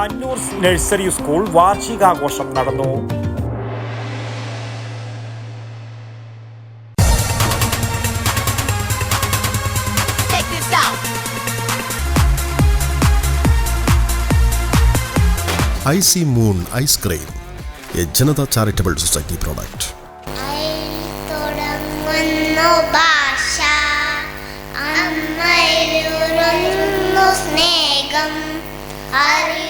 അന്നൂർ nursery school വാർഷികാഘോഷം നടന്നു. Icy moon ice cream A Janatha charitable society product. സ്നേഹം അറിവുകൾ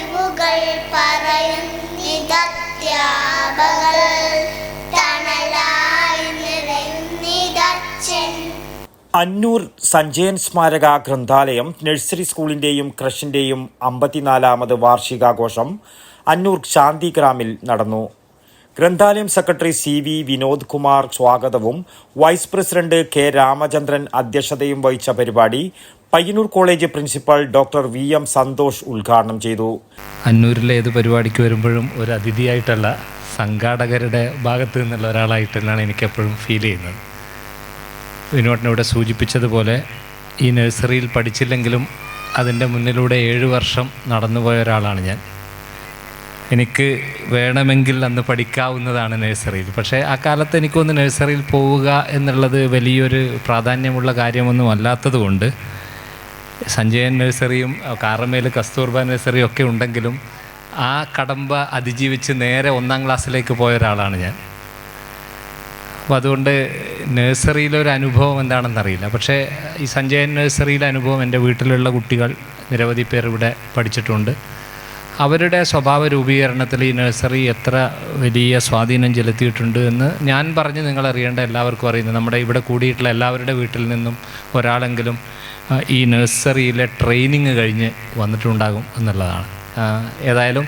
അന്നൂർ സഞ്ജയൻ സ്മാരക ഗ്രന്ഥാലയം നഴ്സറി സ്കൂളിന്റെയും ക്രഷിന്റെയും അമ്പത്തിനാലാമത് വാർഷികാഘോഷം അന്നൂർ ശാന്തിഗ്രാമിൽ നടന്നു. ഗ്രന്ഥാലയം secretary C V Vinod Kumar സ്വാഗതവും വൈസ് പ്രസിഡന്റ് കെ രാമചന്ദ്രൻ അധ്യക്ഷതയും വഹിച്ച പരിപാടി Payyanur college principal doctor V M Santhosh ഉദ്ഘാടനം ചെയ്തു. അന്നൂരിലെ ഏത് പരിപാടിക്ക് വരുമ്പോഴും ഒരു അതിഥിയായിട്ടല്ല സംഘാടകരുടെ ഭാഗത്ത് നിന്നുള്ള ഒരാളായിട്ടാണ് എനിക്കെപ്പോഴും ഫീൽ ചെയ്യുന്നത്. വിനോട്ടിനിവിടെ സൂചിപ്പിച്ചതുപോലെ ഈ നഴ്സറിയിൽ പഠിച്ചില്ലെങ്കിലും അതിന്റെ മുന്നിലൂടെ ഏഴ് വർഷം നടന്നുപോയ ഒരാളാണ് ഞാൻ. എനിക്ക് വേണമെങ്കിൽ അന്ന് പഠിക്കാവുന്നതാണ് നഴ്സറിയിൽ പക്ഷേ ആ കാലത്ത് എനിക്കൊന്ന് നഴ്സറിയിൽ പോവുക എന്നുള്ളത് വലിയൊരു പ്രാധാന്യമുള്ള കാര്യമൊന്നും അല്ലാത്തത് കൊണ്ട് സഞ്ജയൻ നഴ്സറിയും കാറമേൽ കസ്തൂർബ നഴ്സറിയും ഒക്കെ ഉണ്ടെങ്കിലും ആ കടമ്പ അതിജീവിച്ച് നേരെ ഒന്നാം ക്ലാസ്സിലേക്ക് പോയ ഒരാളാണ് ഞാൻ. അപ്പോൾ അതുകൊണ്ട് നഴ്സറിയിലൊരു അനുഭവം എന്താണെന്നറിയില്ല. പക്ഷേ ഈ സഞ്ജയൻ നഴ്സറിയിലെ അനുഭവം എന്റെ വീട്ടിലുള്ള കുട്ടികൾ നിരവധി പേർ ഇവിടെ പഠിച്ചിട്ടുണ്ട്. അവരുടെ സ്വഭാവ രൂപീകരണത്തിൽ ഈ നഴ്സറി എത്ര വലിയ സ്വാധീനം ചെലുത്തിയിട്ടുണ്ട് എന്ന് ഞാൻ പറഞ്ഞ് നിങ്ങളറിയേണ്ട എല്ലാവർക്കും അറിയുന്നത് നമ്മുടെ ഇവിടെ കൂടിയിട്ടുള്ള എല്ലാവരുടെ വീട്ടിൽ നിന്നും ഒരാളെങ്കിലും ഈ നഴ്സറിയിലെ ട്രെയിനിങ് കഴിഞ്ഞ് വന്നിട്ടുണ്ടാകും എന്നുള്ളതാണ്. ഏതായാലും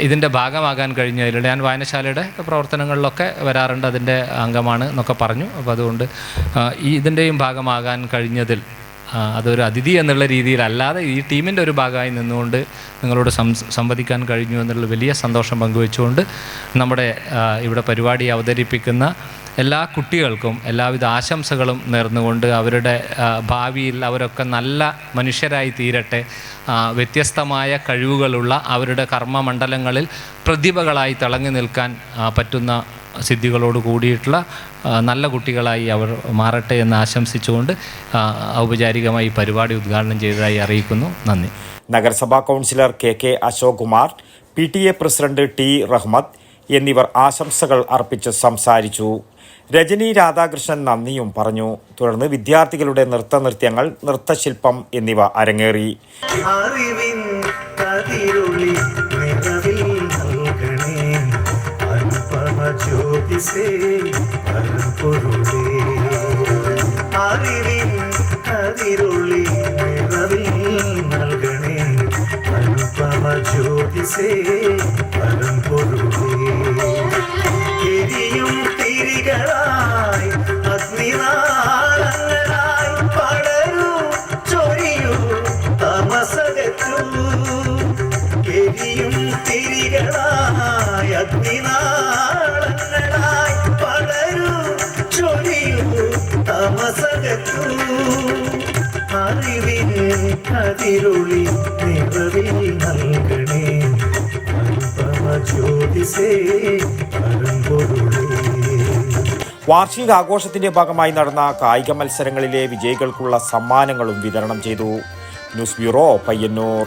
ഇതിന്റെ ഭാഗമാകാൻ കഴിഞ്ഞതിലൂടെ ഞാൻ വായനശാലയുടെ പ്രവർത്തനങ്ങളിലൊക്കെ വരാറുണ്ട് അതിന്റെ അംഗമാണ് എന്നൊക്കെ പറഞ്ഞു. അപ്പോൾ അതുകൊണ്ട് ഈ ഇതിന്റെയും ഭാഗമാകാൻ കഴിഞ്ഞതിൽ അതൊരു അതിഥി എന്നുള്ള രീതിയിലല്ലാതെ ഈ ടീമിന്റെ ഒരു ഭാഗമായി നിന്നുകൊണ്ട് നിങ്ങളോട് സംവദിക്കാൻ കഴിഞ്ഞു എന്നുള്ള വലിയ സന്തോഷം പങ്കുവെച്ചുകൊണ്ട് നമ്മുടെ ഇവിടെ പരിപാടി അവതരിപ്പിക്കുന്ന എല്ലാ കുട്ടികൾക്കും എല്ലാവിധ ആശംസകളും നേർന്നുകൊണ്ട് അവരുടെ ഭാവിയിൽ അവരൊക്കെ നല്ല മനുഷ്യരായി തീരട്ടെ. വ്യത്യസ്തമായ കഴിവുകളുള്ള അവരുടെ കർമ്മമണ്ഡലങ്ങളിൽ പ്രതിഭകളായി തിളങ്ങി നിൽക്കാൻ പറ്റുന്ന സിദ്ധികളോട് കൂടിയിട്ടുള്ള നല്ല കുട്ടികളായി അവർ മാറട്ടെ എന്ന് ആശംസിച്ചുകൊണ്ട് ഔപചാരികമായി പരിപാടി ഉദ്ഘാടനം ചെയ്തതായി അറിയിക്കുന്നു. നന്ദി. നഗരസഭാ councillor K K Ashok Kumar P T A president T Rahmath എന്നിവർ ആശംസകൾ അർപ്പിച്ച് സംസാരിച്ചു. രജനി രാധാകൃഷ്ണൻ നന്ദിയും പറഞ്ഞു. തുടർന്ന് വിദ്യാർത്ഥികളുടെ നൃത്ത നൃത്യങ്ങൾ നൃത്തശില്പം എന്നിവ അരങ്ങേറി. ജ്യോതിസേ പരം അറിവിൻ അറിവിന് കതിരുളി നിറവിൽ നൽകണേ. അനുപമ ജ്യോതിസേ വാർഷിക ആഘോഷത്തിന്റെ ഭാഗമായി നടന്ന കായിക മത്സരങ്ങളിലെ വിജയികൾക്കുള്ള സമ്മാനങ്ങളും വിതരണം ചെയ്തു. News bureau Payyanur.